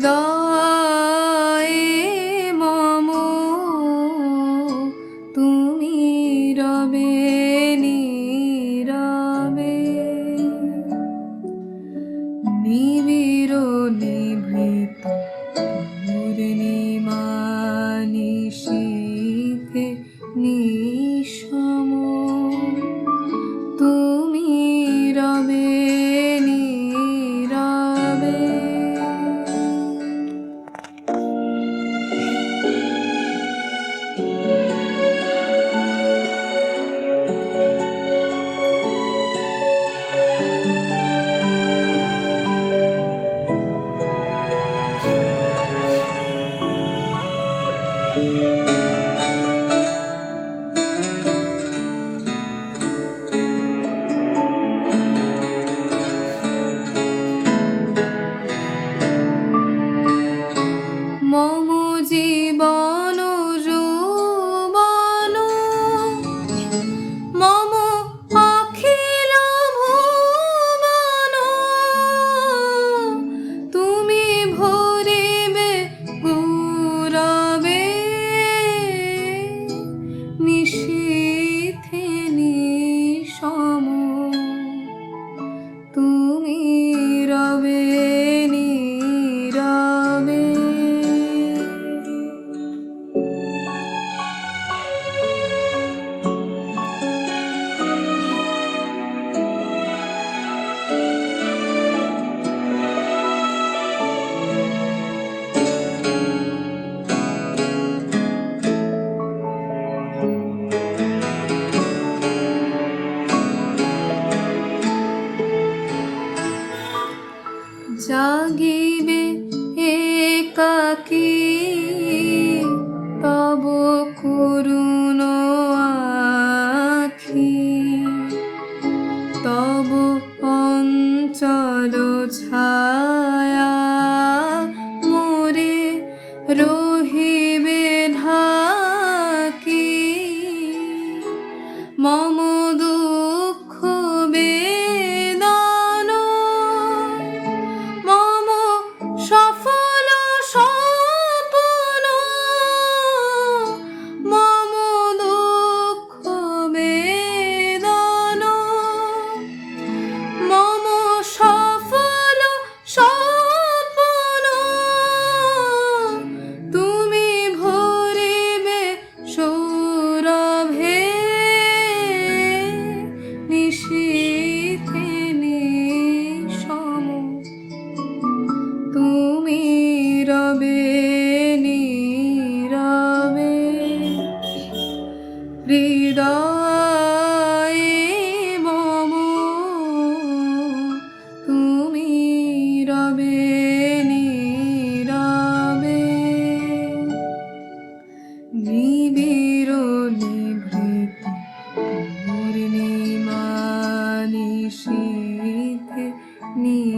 செய்தா Oh. জাগিবে একাকী তব করুন আখি। তব অঞ্চল ছায়া মোরে রহিবে ঢাকি। মম 你